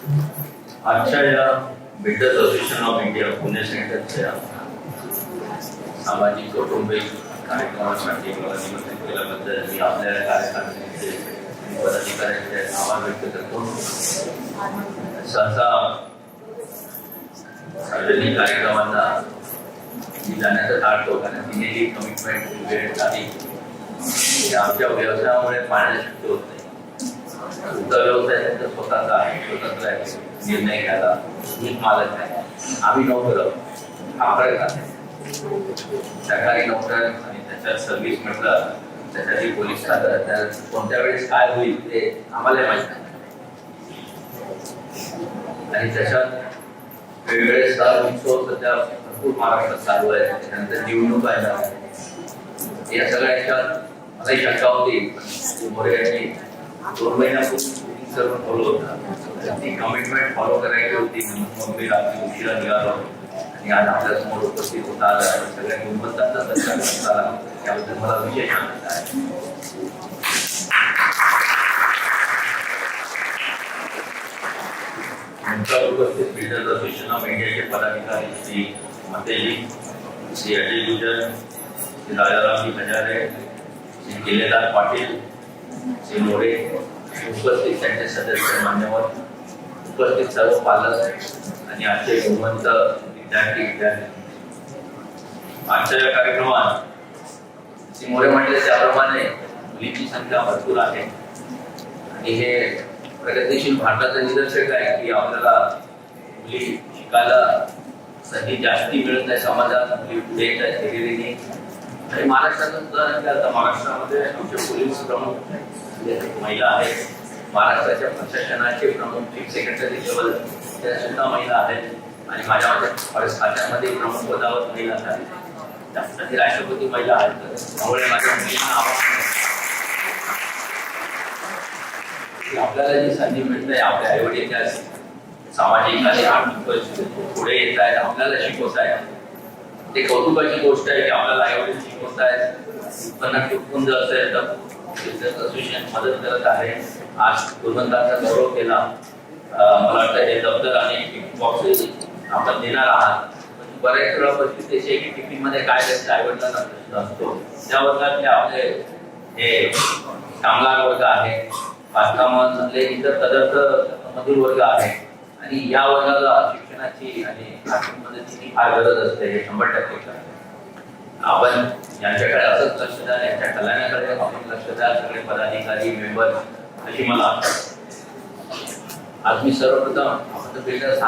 आजच्या या builder association of India Pune सेंटरच्या सामाजिक कौटुंबिक कार्यक्रमासाठी मला निमंत्रित केल्याबद्दल मी आपल्या कार्यकर्त्यांचे पदाधिकाऱ्यांचे आभार व्यक्त करतो. सहसा सार्वजनिक कार्यक्रमांना मी जाण्याचं टाळतो कारण दिलेली कमिटमेंट वेळ झाली आमच्या व्यवसायामुळे पाहण्यास शक्य होत नाही. तुमचा व्यवसाय त्यांचा स्वतःचा आहे. निर्णय घ्यायला नीट मालक आम्ही नोकर हा सरकारी नोकर आणि त्याच्यात सर्व्हिस म्हटलं त्याच्यासाठी पोलीस खातं कोणत्या वेळेस काय होईल ते आम्हाला माहीत नाही. आणि त्याच्यात वेगवेगळे स्टार उत्सव सध्या भरपूर महाराष्ट्रात चालू आहे त्याच्यानंतर निवडणूक आहे. ना. या सगळ्या ह्याच्यात मलाही शंका होती. मोरे यांनी दोन महिन्यापूर्वी सर्व फॉलो होता. ती कमिटमेंट फॉलो करायची होती म्हणून मग मी रात्री उशिरा निघालो आणि आज आपल्या समोर उपस्थित होता आला सगळ्या गुणवत्तांचा सत्कार करता आला त्याबद्दल मला विशेष आनंद आहे नंतर उपस्थित बिल्डर्स असोसिएशन ऑफ़ इंडियाचे पदाधिकारी श्री मतेजी श्री अजय गुजर, श्री राजारामजी हजारे श्री किल्लेदार पाटील, श्री मोरे, उपस्थित त्यांचे सदस्य मान्यवर उपस्थित सर्व पालक आणि आजचे गुणवंत विद्यार्थी विद्यार्थी. आजच्या या कार्यक्रमात श्री मोरे म्हटले त्याप्रमाणे मुलींची संख्या भरपूर आहे. आणि हे प्रगतीशील भारताचं निदर्शक आहे की आपल्याला मुली शिकायला संधी जास्ती मिळत नाही समाजात मुली पुढे येत आहेत हिरिरीने आणि महाराष्ट्राचं उदाहरण घ्याल महाराष्ट्रामध्ये आमचे पोलीस प्रमुख म्हणजे महिला आहेत. महाराष्ट्राच्या प्रशासनाचे प्रमुख चीफ सेक्रेटरी लेवल त्या सुद्धा महिला आहेत. आणि माझ्या फॉरेस्ट खात्यामध्ये प्रमुख पदावर महिला आहेत. त्यासाठी राष्ट्रपती महिला आहेत. त्यामुळे माझ्या मुलींना आव्हान आपल्याला जी संधी मिळते आपल्या आईवडील त्या सामाजिक आणि आर्थिक परिस्थितीत पुढे येत आहेत आपल्याला शिकवत आहेत ते कौतुकाची गोष्ट आहे की आपल्याला आईवडील शिकवत आहेत उत्पन्न टिकून जर असेल तर असोसिएशन मदत करत आहे आज गुणवंताचा गौरव केला. मला वाटतं हे दप्तर आणि टिफिन बॉक्स आपण देणार आहात. बऱ्याच वेळा परिस्थिती अशी आहे की टिफिनमध्ये काय द्यायचं आई प्रश्न असतो. त्या वर्गातले आपले हे कामगार वर्ग आहे बांधकामांमधले इतर तदर्थ मधील वर्ग आहे. आणि या वर्गाला शिक्षणाची आणि आर्थिक मदतीची फार गरज असते हे शंभर टक्के आपण यांच्याकडे असंच लक्ष द्या यांच्या कल्याणाकडे आपण लक्ष द्या. सगळे पदाधिकारी मेंबर अशी मला आज मी सर्वप्रथम आपण तर बिल्डर्स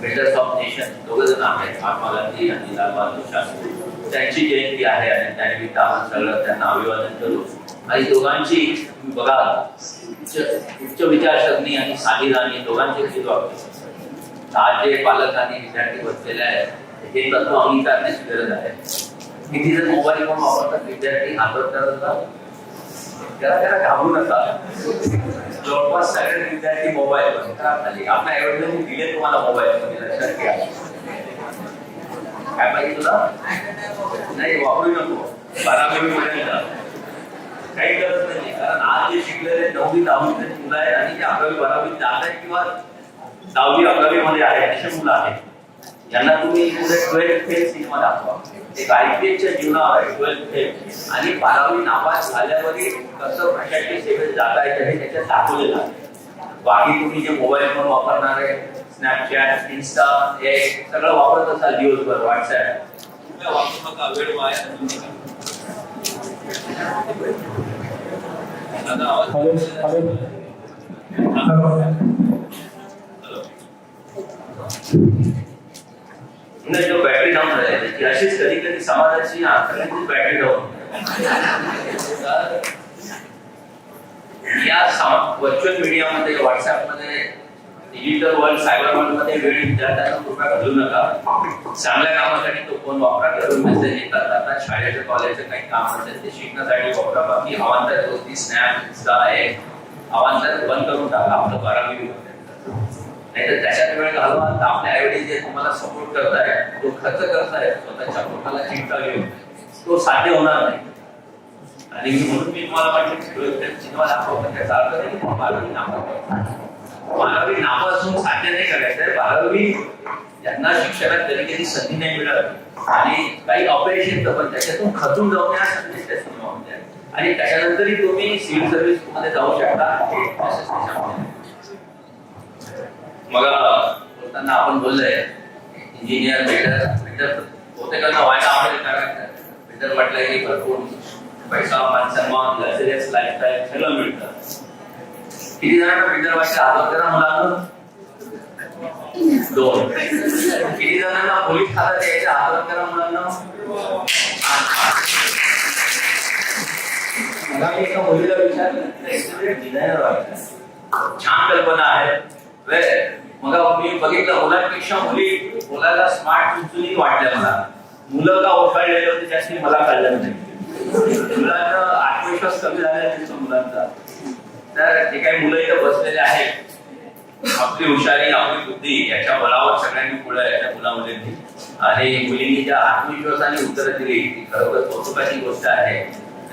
बिल्डर्स ऑफ नेशन दोघ जण आहेत महात्मा गांधी आणि लाल बहादूर शास्त्री. त्यांची जयंती आहे आणि त्यानिमित्त आपण सगळं त्यांना अभिवादन करू. आणि दोघांची बघा उच्च उच्च विचारसरणी आणि साधीदानी दोघांचे किती वाटते आज जे पालक आणि विद्यार्थी बसलेले आहेत. हे तत्व अंगीकारण्याची गरज आहे. किती जण मोबाईल फोन वापरतात विद्यार्थी हातात करतात. त्याला त्याला घाबरू नका. जवळपास सगळे विद्यार्थी मोबाईल खाली. झाले आपल्या आईवडिलांनी दिले तुम्हाला मोबाईल मध्ये लक्षात घ्या काय पाहिजे तुला? नाही वापरू नको. बारावी पर्यंत. काही गरज नाही कारण आज जे शिकलेले नववी दहावी मुलं आहेत आणि जे अकरावी बारावी जात आहेत किंवा दहावी अकरावी मध्ये आहेत असे मुलं आहेत. यांना तुम्ही पुढे ट्वेल्थ फेल सिनेमा दाखवा. एक आय पी एसच्या जीवनावर आहे ट्वेल्थ फेल. आणि बारावी नापास झाल्यावरही कसं प्रशासकीय सेवेत जाता येतं हे त्याच्यात दाखवलेलं आहे. बाकी तुम्ही जे मोबाईल फोन वापरणार आहे स्नॅपचॅट इन्स्टा हे सगळं वापरत असाल दिवसभर व्हॉट्सअप वापरू नका वेळ वाया. दादा, आवाज हॅलो. हॅलो जेव्हा बॅटरी डाऊन झाली की अशीच कधी कधी समाजाची सगळ्यांची बॅटरी डाऊन या व्हर्च्युअल मीडियामध्ये व्हॉट्सअपमध्ये डिजिटल वर्ल्ड सायबर वर्ल्डमध्ये वेळ विद्यार्थ्यांना कृपया घालू नका. चांगल्या कामासाठी तो फोन वापरा घरून मेसेज येतात आता शाळेचं कॉलेजचं काही काम असेल ते शिकण्यासाठी वापरा. बाकी अवांतर गोष्टी स्नॅप इन्स्टा आहे अवांतर बंद करून टाका. आपलं बारावी नाहीतर त्याच्यात वेळ घालवा. तर आपल्या आईवडील जे तुम्हाला सपोर्ट करताय तो खर्च करताय स्वतःच्या पोटाला चिंता घेऊन तो साध्य होणार नाही. आणि म्हणून मी तुम्हाला म्हटलं त्याचा अर्थ नाही बारावी बारावी नावं साध्य नाही करायचं बारावी ज्यांना शिक्षणात कधी कधी संधी नाही मिळत आणि काही ऑपरेशन पण त्याच्यातून खचून जाऊन या संधी आणि त्याच्यानंतरही तुम्ही सिव्हिल सर्व्हिसमध्ये जाऊ शकता. हे मग बोलताना आपण बोललोय इंजिनियर बिल्डर बिल्डर बहुतेकांना व्हायला आवडेल कारण बिल्डर म्हटलं की भरपूर पैसा मान सन्मान लक्झरियस लाईफस्टाईल सगळं मिळतं. किती जणांना बिल्डर व्हायचं? हातात करा मुलांना दोन. किती जणांना पोलीस खात्यात यायचं? हातात करा मुलांना एका मुलीला विचारलं डिझायनर व्हायचं छान कल्पना आहे. मग मी बघितलं मुलांपेक्षा मुली मुलाला स्मार्ट चुनचुनी वाटल्या मला. मुलं का ओफाळलेले होते त्याची मला कळलं नाही. मुलांना आत्मविश्वास कमी झाला दिसतो मुलांचा. तर जे काही मुलं इथं बसलेले आहेत आपली हुशारी आपली बुद्धी याच्या बलावर सगळ्यांनी पुढे याच्या मुलामध्ये आणि मुलींनी ज्या आत्मविश्वासाने उत्तरं दिली ती खरोखर कौतुकाची गोष्ट आहे.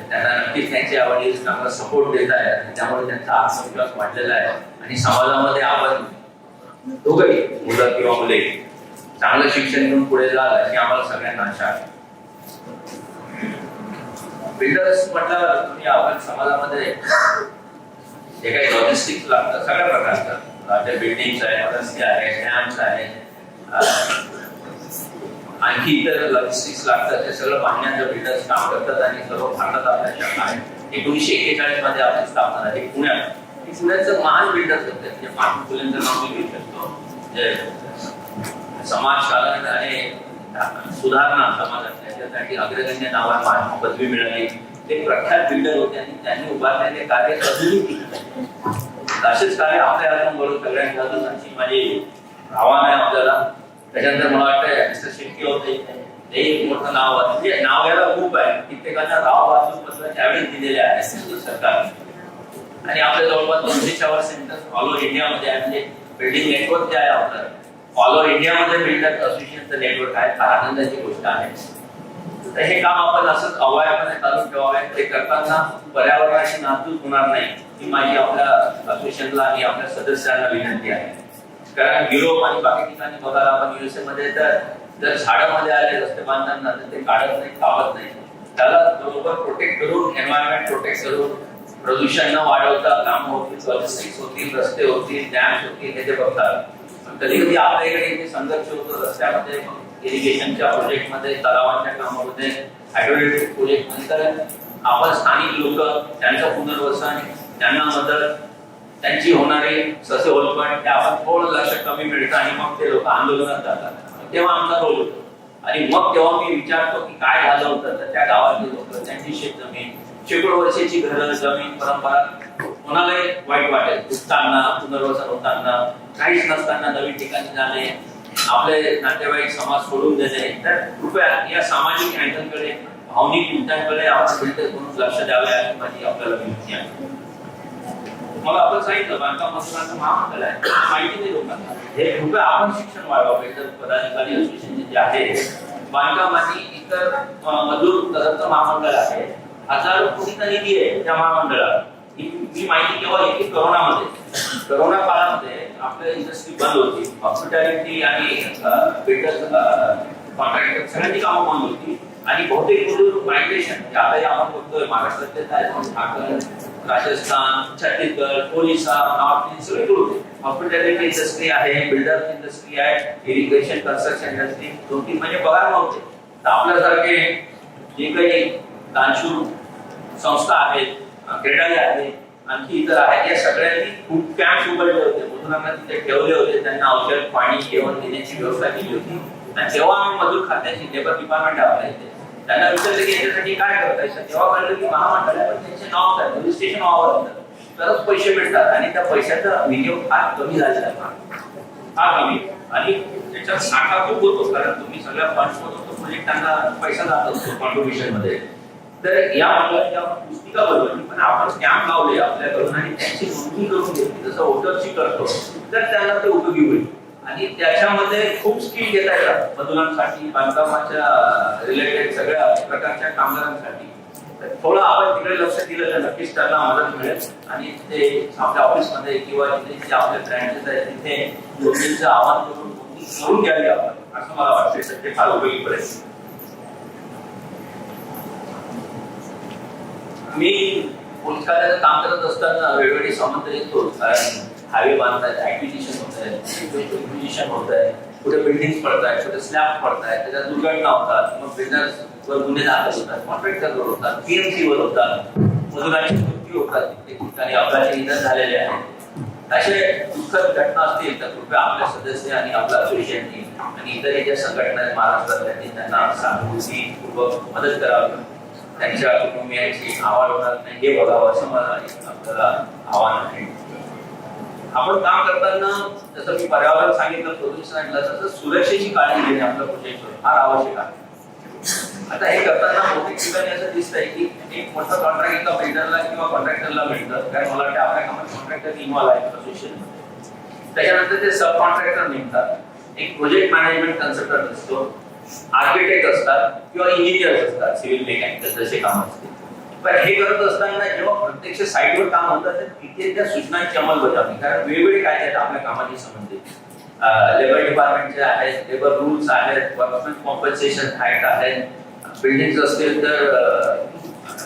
त्यांना नक्कीच त्यांची आवडी चांगला सपोर्ट देत आहे त्यामुळे त्यांचा आत्मविश्वास वाढलेला आहे. आणि समाजामध्ये आपण दोघंही मुलं किंवा मुले. चांगलं शिक्षण घेऊन पुढे जाल अशी आम्हाला सगळ्यांना आशा आहे. बिल्डर्स म्हटलं तुम्ही आपण समाजामध्ये जे काही लॉजिस्टिक्स लागतं सगळ्या प्रकारचं. आपल्या बिल्डिंग्स आहेत रस्ते आहेत डॅम्स आहेत. आणखी इतर लॉजिस्टिक्स लागतात ते सगळं बांधण्याचं बिल्डर्स काम करतात आणि सर्व भारतात आपल्या शाखा आहेत. एकोणीसशे एक्केचाळीसमध्ये आपली स्थापना झाली पुण्यात. की पुण्याचं महान बिल्डर होते म्हणजे महात्मा फुलेंचं नाव मी घेऊ शकतो जे समाजकारण आणि सुधारणा समाजात त्याच्यासाठी अग्रगण्य नावाला महात्मा पदवी मिळाली. ते प्रख्यात बिल्डर होते आणि त्यांनी उभारलेले कार्य अजूनही असेच कार्य आपल्या हातून बरोबर सगळ्यांच्या हातून अशी माझी आव्हान आहे आपल्याला. त्याच्यानंतर मला वाटतं मिस्टर शेट्टी होते. ते एक मोठं नाव आहे. म्हणजे नाव याला खूप आहे. कित्येकांना राव वाचून पत्र त्यावेळेस दिलेले आहे. सरकार आणि आपल्या जवळपास दोनशेच्या वर सेंटर ऑल ओव्हर इंडियामध्ये आहे. म्हणजे बिल्डिंग नेटवर्क जे आहे आपलं. ऑल ओव्हर इंडियामध्ये बिल्डर असोसिएशनचं नेटवर्क आहे. फार आनंदाची गोष्ट आहे. तर हे काम आपण असंच अवयापणे चालू ठेवावे ते करताना पर्यावरणाशी नाजूक होणार नाही ही माझी आपल्या असोसिएशनला आणि आपल्या सदस्यांना विनंती आहे. कारण युरोप आणि बाकी ठिकाणी बघायला आपण युएसए मध्ये तर जर झाडामध्ये आले रस्ते बांधताना तर ते काढत नाही कापत नाही त्याला बरोबर प्रोटेक्ट करून एन्व्हायरमेंट प्रोटेक्ट करून प्रदूषण न वाढवता काम होतील लॉजिस्टिक्स होतील रस्ते होतील डॅम्स होतील हे ते बघतात. कधी कधी आपल्या इकडे इथे संघर्ष होतो रस्त्यामध्ये इरिगेशनच्या प्रोजेक्टमध्ये तलावांच्या कामामध्ये हायड्रोइलेक्ट्रिक प्रोजेक्टमध्ये तर आपण स्थानिक लोक त्यांचं पुनर्वसन त्यांना मदत त्यांची होणारी ससे होलपण ते आपण थोडं लक्ष कमी मिळतं आणि मग ते लोक आंदोलनात जातात. तेव्हा आमचा रोल होतो. आणि मग तेव्हा मी विचारतो की काय झालं होतं तर त्या गावातले लोक त्यांची शेतजमीन शेकडो वर्षाची घरं जमीन परंपरा कोणालाही वाईट वाटेल. उठताना पुनर्वसन होताना काहीच नसताना नवीन ठिकाणी जाणे आपले नातेवाईक समाज सोडून देणे. तर कृपया या सामाजिक अँगलकडे भावनिक मुद्द्यांकडे आपण म्हणून लक्ष द्यावे अशी माझी आपल्याला विनंती आहे. मला आपण सांगितलं बांधकाम मजुरांचं महामंडळ आहे. माहिती नाही लोकांना. हे कृपया आपण शिक्षण वाढवावे तर पदाधिकारी असोसिएशन जे आहे बांधकाम आणि इतर मजूर महामंडळ आहे. हजारो कोटीचा निधी आहे त्या महामंडळात. मी माहिती केव्हा येते करोनामध्ये. करोना काळामध्ये आपल्या इंडस्ट्री बंद होती. हॉस्पिटॅलिटी आणि कॉन्ट्रॅक्टर सगळ्यांची कामं बंद होती. आणि बहुतेक मायग्रेशन जे आता आपण बघतोय महाराष्ट्रातले ठाकरे राजस्थान छत्तीसगड ओरिसा नॉर्थ ईस्ट सगळीकडे होते. हॉस्पिटॅलिटी इंडस्ट्री आहे बिल्डर इंडस्ट्री आहे इरिगेशन कन्स्ट्रक्शन इंडस्ट्री दोन तीन महिने पगार नव्हते तर आपल्यासारखे जे काही दानशूर संस्था आहेत क्रीडालय आहे आणखी इतर आहेत. या सगळ्यांनी खूप कॅम्प उघडले होते. मजुरांना तिथे ठेवले होते. त्यांना औषध पाणी जेवण देण्याची व्यवस्था केली होती. आणि जेव्हा आम्ही मजूर खात्याची लेबर डिपार्टमेंट आपल्या इथे त्यांना विचारलं की याच्यासाठी काय करता येतं तेव्हा कळलं की महामंडळावर त्यांचे नाव काय रजिस्ट्रेशन व्हावं लागतं तरच पैसे मिळतात. आणि त्या पैशाचा विनियोग फार कमी झालेला आहे. फार कमी. आणि त्याच्यात साठा खूप होतो. कारण तुम्ही सगळ्या फंड्स मधून तो प्रोजेक्ट त्यांना पैसा जात. असतो कॉन्ट्रीब्युशनमध्ये. तर या पुस्तिका बनवली. पण आपण स्टॅम्प लावले आपल्याकडून आणि त्यांची नोंदणी करून घेतली. जसं वोटरची करतो तर त्यांना ते उपयोगी होईल. आणि त्याच्यामध्ये खूप स्किल घेता येतात मजुरांसाठी बांधकामाच्या रिलेटेड सगळ्या प्रकारच्या कामगारांसाठी. तर थोडं आपण तिकडे लक्ष दिलं तर नक्कीच त्यांना मदत मिळेल. आणि ते आपल्या ऑफिसमध्ये किंवा तिथे जे आपले ब्रँचेस आहेत तिथे नोंदणीचं आवाहन करून नोंदणी करून घ्यावी आपण. असं मला वाटते सध्या फार उपयोगी पडेल. मी पोलीस काम करत असताना वेळोवेळी संबंध येतो. कारण हायवे बांधतायत ऍक्विजिशन होत आहे एक्विजिशन होत आहे कुठे बिल्डिंग पडत आहेत कुठे स्लॅब पडत आहेत त्याच्यात दुर्घटना होतात मग बिल्डर्स वर गुन्हे दाखल होतात कॉन्ट्रॅक्टर वर होतात पीएमसी वर होतात मजुरांची मृत्यू होतात कित्येक ठिकाणी अपघाती निधन झालेले आहेत. असे दुःखद घटना असतील तर कृपया आपल्या सदस्य आणि आपल्या असोसिएशननी आणि इतर ज्या संघटना आहेत महाराष्ट्रात त्यांनी त्यांना सहानुभूतीपूर्वक मदत करावी. त्यांच्या कुटुंबियांची आवाज होणार नाही हे बघावं असं मला आपल्याला आव्हान आहे. आपण काम करताना जसं मी पर्यावरण सांगितलं प्रदूषण सांगितलं तसं सुरक्षेची काळजी घेणे आपलं प्रोजेक्टवर फार आवश्यक आहे. आता हे करताना बहुतेक ठिकाणी असं दिसतंय की एक मोठं कॉन्ट्रॅक्ट एका बिल्डरला किंवा कॉन्ट्रॅक्टरला मिळतं. कारण मला वाटतं आपल्या कामात कॉन्ट्रॅक्टर इन्व्हॉल्व आहे असोसिएशन त्याच्यानंतर ते सब कॉन्ट्रॅक्टर निघतात एक प्रोजेक्ट मॅनेजमेंट कन्सल्टंट असतो. आर्किटेक्ट असतात किंवा इंजिनियर्स असतात सिव्हिल मेकॅनिकल जसे काम असते पण हे करत असताना जेव्हा प्रत्यक्ष साईटवर काम होतं तर तिथे त्या सूचनांची अंमलबजावणी कारण वेगवेगळे कायदे आहेत आपल्या कामाशी संबंधित. लेबर डिपार्टमेंटचे आहेत लेबर रूल्स आहेत वर्कमेन कॉम्पन्सेशन ऍक्ट आहेत बिल्डिंग असतील तर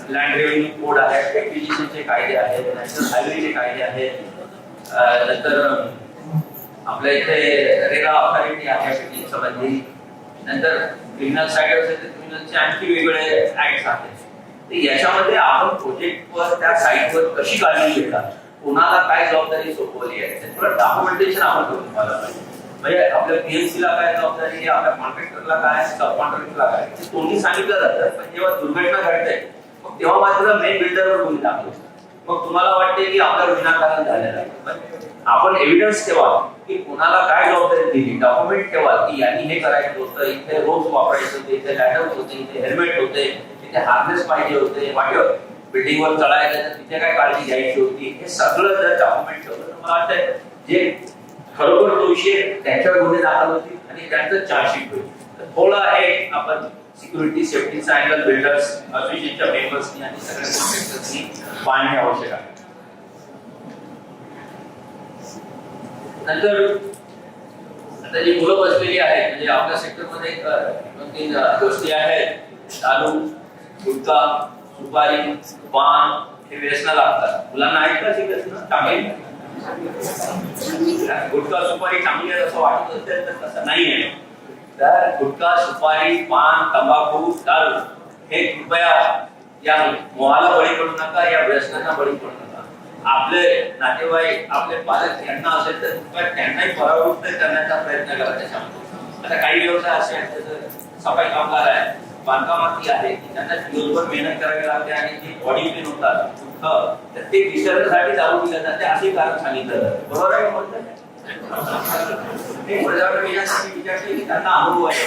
लँड रेव्हेन्यू कोड आहेत एक्विजिशनचे कायदे आहेत नॅशनल हायवेचे कायदे आहेत नंतर आपल्या इथे रेरा ऑथॉरिटी आहे बिल्डिंग संबंधी नंतर क्रिमिनल साईड असेल तर क्रिमिनलचे आणखी वेगळे ऍक्ट आहेत. तर याच्यामध्ये आपण प्रोजेक्टवर त्या साईटवर कशी काळजी घेतात? कोणाला काय जबाबदारी सोपवली आहे? त्याच्यावर डॉक्युमेंटेशन आपण करून तुम्हाला पाहिजे. म्हणजे आपल्या पीएमसी ला काय जबाबदारी आहे? आपल्या कॉन्ट्रॅक्टरला काय सब कॉन्ट्रॅक्टरला काय ते दोन्ही सांगितलं जातं. पण जेव्हा दुर्घटना घडते मग तेव्हा मात्र मेन बिल्डरवर तुम्ही दाखल मग तुम्हाला वाटते की आपलं रुग्णाकारण झालेलं आहे. आपण एव्हिडन्स ठेवा की कोणाला काय जबाबदारी दिली? डॉक्युमेंट ठेवा की यांनी हे करायचं होतं. इथे रोज वापरायचं होते. इथे लॅडर होते. इथे हेल्मेट होते. इथे हार्नेस पाहिजे होते. वाटेवर बिल्डिंग वर चढायचं तर तिथे काय काळजी घ्यायची होती? हे सगळं जर डॉक्युमेंट ठेवलं तर मला वाटतं जे खरोखर दोषी त्यांच्यावर गुन्हे दाखल होतील आणि त्यांचं चार्जशीट होईल. तर थोडं आहे आपण सिक्युरिटी सेफ्टीचा अँगल बिल्डर्स असोसिएशनच्या मेंबर्सनी आणि सगळ्या कॉन्ट्रॅक्टर्सनी पाळणे आवश्यक आहे. नंतर आता जी मुलं बसलेली आहेत, म्हणजे आपल्या सेक्टरमध्ये दोन, तीन गोष्टी आहेत. दारू, गुटखा, सुपारी, पान, हे व्यसन लागतात. मुलांना आहेत का ती व्यसन? चांगली गुटखा, सुपारी चांगली आहे असं वाटत असेल तर तसं नाही आहे. तर गुटखा, सुपारी, पान, तंबाखू, दारू, हे कृपया या मोहाला बळी पडू नका, या व्यसनांना बळी पडू नका. आपले नातेवाईक आपले पालक यांना असेल तर त्यांनाही परावृत्त करण्याचा प्रयत्न करा त्याच्यामध्ये आता काही व्यवसाय असे आहेत जसं सफाई कामगार आहे बांधकामातली आहे की त्यांना दिवसभर मेहनत करावी लागते आणि जी बॉडी पेन होतात तर ते विसर्गासाठी चालू दिलं जाते असे कारण सांगितलं बरोबर आहे म्हणतात ते मुलावर मी विचारले की त्यांना अनुभव आहे.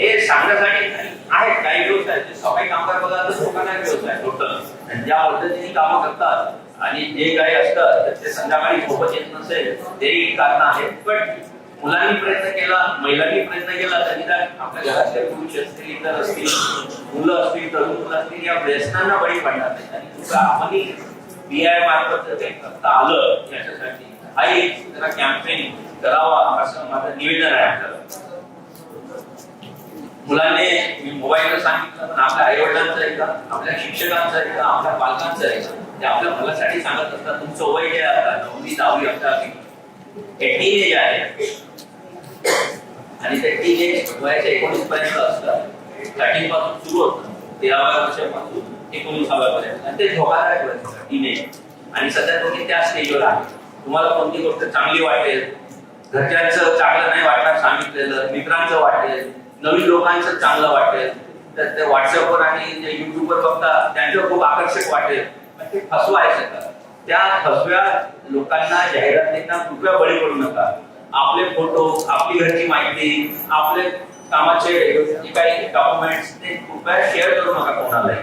हे सांगण्यासाठी आहेत काही व्यवसाय जे सफाई कामगार बघा लोकांना व्यवसाय टोटल आणि ज्या पद्धतीने कामं करतात आणि जे काही असतात तर ते संध्याकाळी झोपत येत नसेल तेही कारण आहेत पण मुलांनी प्रयत्न केला महिलांनी प्रयत्न केला तर निदान आपल्या घरातले पुरुष असतील इतर असतील मुलं असतील तरुण मुलं असतील या व्यसनांना बळी पडणार नाही आणि आपणही बी आय मार्फत जर काही करता आलं याच्यासाठी हा एक जरा कॅम्पेन करावा असं माझं निवेदन आहे आपल्याला. मुलांनी मी मोबाईलवर सांगितलं पण आपल्या आई वडिलांचं ऐका आपल्या शिक्षकांचं ऐका आपल्या पालकांचं ऐका. ते आपल्या मुलासाठी सांगत असतात तुमचं वय जे आता नववी दहावी अकरावी. हे टीनेज आहे. आणि ते टीनेज वयाच्या एकोणीस पर्यंत असतात. स्टार्टिंगपासून सुरू होतं. तेराव्या वर्षापासून एकोणीसाव्या पर्यंत आणि ते धोकादायक वय टीनेज आणि सध्या तुम्ही त्या स्टेजवर आहे? तुम्हाला कोणती गोष्ट चांगली वाटेल? घरच्यांचं चांगलं नाही वाटणार सांगितलेलं मित्रांचं वाटेल नवीन लोकांचं चांगलं वाटेल. तर ते व्हॉट्सअपवर आणि जे युट्यूबवर बघतात त्यांचं खूप आकर्षक वाटेल. पण ते फसवायचं का त्या फसव्या लोकांना जाहिरातींना कृपया बळी पडू नका. आपले फोटो आपली घरची माहिती आपले कामाचे जे काही डॉक्युमेंट्स ते कृपया शेअर करू नका कोणालाही.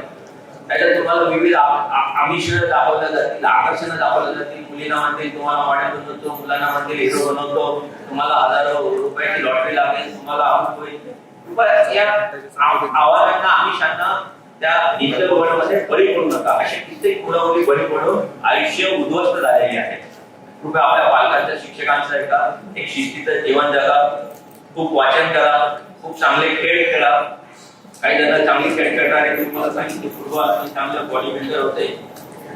त्याच्यात तुम्हाला विविध आमिष दाखवल्या जातील आकर्षण दाखवल्या जातील. मुलींना म्हणते तुम्हाला मॉडेल बनवतो मुलांना म्हणते हिरो बनवतो. तुम्हाला हजारो रुपयाची लॉटरी लागेल. तुम्हाला अमुक होईल. या आव्हानांना आमिषांना त्या डिजिटल वर्ल्डमध्ये बळी पडू नका. असे कित्येक मुलामुली बळी पडून आयुष्य उद्ध्वस्त झालेली आहे. कृपया आपल्या पालकांच्या शिक्षकांचं ऐका एक शिस्तीचं जीवन जगा. खूप वाचन करा. खूप चांगले खेळ खेळा. काही जण चांगले खेळ खेळणारे तुम्हाला सांगितले फुटबॉल आणि चांगले बॉडी बिल्डर होते.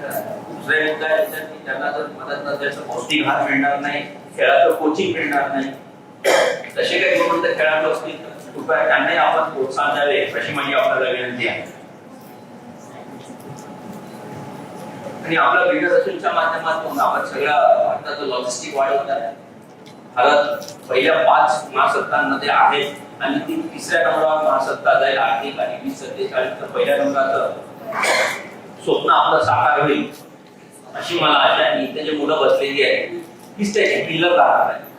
दुसरे मुद्दा आहे की त्यांना जर मदत नसेल तर पौष्टिक आहार मिळणार नाही खेळाचं कोचिंग मिळणार नाही. तसे काही गुणवंत खेळाडू असतील तर कृपया त्यांनाही आपण प्रोत्साहन द्यावे अशी माझी आपल्याला विनंती आहे. आणि आपला बिल्डर असेलच्या माध्यमातून आपण सगळ्या भारताचं लॉजिस्टिक वाढवत आहे भारत पहिल्या पाच महासत्तांमध्ये आहे आणि ती तिसऱ्या नंबरावर महासत्ता जाईल आर्थिक आणि वीस सत्तेचाळीस. तर पहिल्या नंबराचं स्वप्न आपलं साकार होईल अशी मला आशा आहे. आणि इथे जे मुलं बसलेली आहेत तीच त्याची पिल्लर राहणार आहे.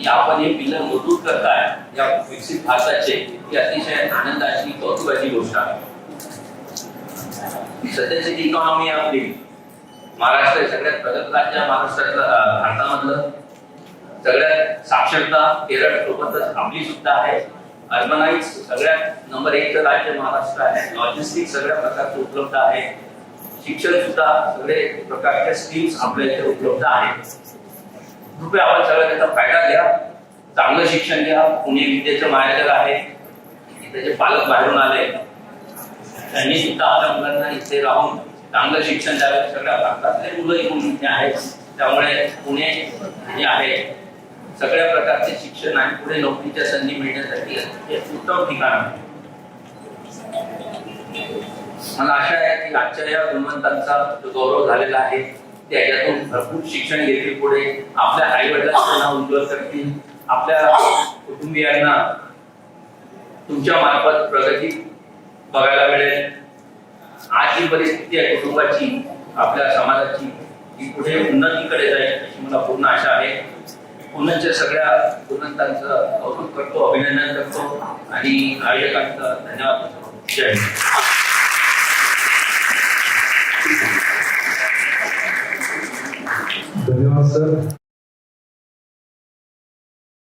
की आपण हे पिल्लर मजबूत करताय या विकसित भारताचे ही अतिशय आनंदाची कौतुकाची गोष्ट आहे. सध्याची इकॉनॉमी आपली महाराष्ट्र सगळ्यात प्रगत राज्य महाराष्ट्रातलं भारतामधलं. सगळ्यात साक्षरता केरळ सोबतच आपली सुद्धा आहे. अर्बनाइज सगळ्यात नंबर एक राज्य महाराष्ट्र आहे. लॉजिस्टिक सगळ्या प्रकारचं उपलब्ध आहे. शिक्षण सुद्धा सगळे प्रकारच्या स्कीम्स आपल्या इथे उपलब्ध आहेत. कृपया आपण सगळं त्याचा फायदा घ्या. चांगलं शिक्षण घ्या. पुणे विद्येचं माहेरघर आहे. त्याचे पालक बाहेरून आले. त्यांनी सुद्धा आपल्या मुलांना इथे राहून चांगलं शिक्षण द्यावं. सगळ्या भारतातले मुलं इथून इथे आहेत. त्यामुळे पुणे जे आहे. सगळ्या प्रकारचे शिक्षण आणि पुढे नोकरीच्या संधी मिळण्यासाठी हे उत्तम ठिकाण आहे. मला आशा आहे की आजच्या या गुणवंतांचा जो गौरव झालेला आहे ते याच्यातून भरपूर शिक्षण घेतील पुढे. आपल्या आई वडिलांचं नाव उज्ज्वल करतील. आपल्या कुटुंबियांना तुमच्या मार्फत प्रगती बघायला मिळेल. आज जी परिस्थिती आहे कुटुंबाची आपल्या समाजाची. ती पुढे उन्नतीकडे जाईल अशी मला पूर्ण आशा आहे. पुण्याच्या सगळ्या गुणवंतांचं कौतुक करतो अभिनंदन करतो. आणि आयोजकांचं धन्यवाद. करतो जय